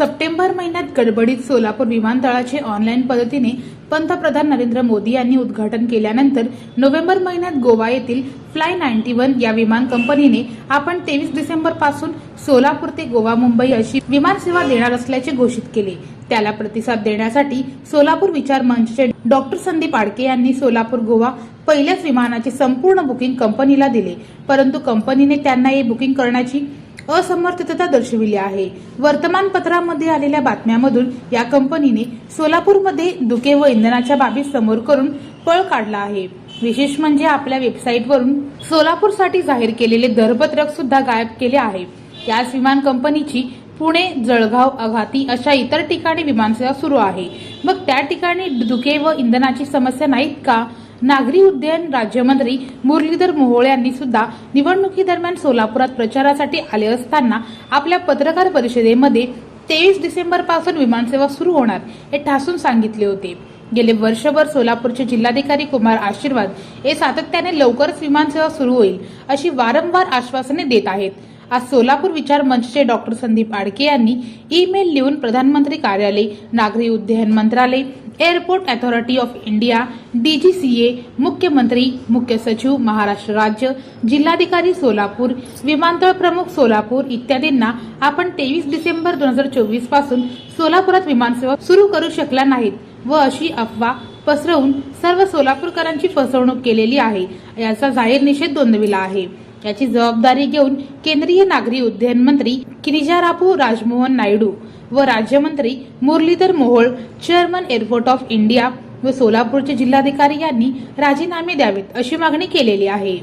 September महिन्यात गडबडीत सोलापूर विमानतळाचे ऑनलाईन पद्धतीने पंतप्रधान नरेंद्र मोदी यांनी उद्घाटन केल्यानंतर नोव्हेंबर महिन्यात गोवा येथील फ्लाय नाईन्टी वन या विमान कंपनीने आपण तेवीस डिसेंबरपासून सोलापूर ते गोवा मुंबई अशी विमान सेवा देणार असल्याचे घोषित केले. त्याला प्रतिसाद देण्यासाठी सोलापूर विचार मंचचे डॉक्टर संदीप आडके यांनी सोलापूर गोवा पहिल्याच विमानाचे संपूर्ण बुकिंग कंपनीला दिले. परंतु कंपनीने त्यांना हे बुकिंग करण्याची असमर्थता दर्शविली आहे. वर्तमानपत्रामध्ये आलेल्या बातम्यामधून या कंपनीने सोलापूरमध्ये धुके व इंधनाच्या बाबी समोर करून पळ काढला आहे. विशेष म्हणजे आपल्या वेबसाईटवरून सोलापूरसाठी जाहीर केलेले दरपत्रक सुद्धा गायब केले आहे. याच विमान कंपनीची पुणे जळगाव आघाती अशा इतर ठिकाणी विमानसेवा सुरू आहे. मग त्या ठिकाणी धुके व इंधनाची समस्या नाहीत का? नागरी उड्डयन राज्यमंत्री मुरलीधर मोहोळ यांनी सुद्धा निवडणुकीदरम्यान सोलापुरात प्रचारासाठी आले असताना आपल्या पत्रकार परिषदेमध्ये तेवीस डिसेंबरपासून विमानसेवा सुरू होणार हे ठासून सांगितले होते. गेले वर्षभर सोलापूरचे जिल्हाधिकारी कुमार आशीर्वाद हे सातत्याने लवकरच विमानसेवा सुरू होईल अशी वारंवार आश्वासने देत आहेत. आज सोलापूर विचार मंचचे डॉक्टर संदीप आडके यांनी ईमेल लिहून प्रधानमंत्री कार्यालय नागरी उड्डयन मंत्रालय airport authority of India DGCA मुख्यमंत्री मुख्य सचिव महाराष्ट्र राज्य जिल्हाधिकारी सोलापूर विमानतळ प्रमुख सोलापूर इत्यादींना आपण तेवीस डिसेंबर दोन हजार चोवीसपासून सोलापुरात विमानसेवा सुरू करू शकला नाहीत व अशी अफवा पसरवून सर्व सोलापूरकरांची फसवणूक केलेली आहे याचा जाहीर निषेध नोंदविला आहे. याची जबाबदारी घेऊन केंद्रीय नागरी उड्डयन मंत्री किरिजारापू राजमोहन नायडू व राज्यमंत्री Murlidhar Mohol chairman airport of India व सोलापूरचे जिल्हाधिकारी यांनी राजीनामे द्यावेत अशी मागणी केलेली आहे.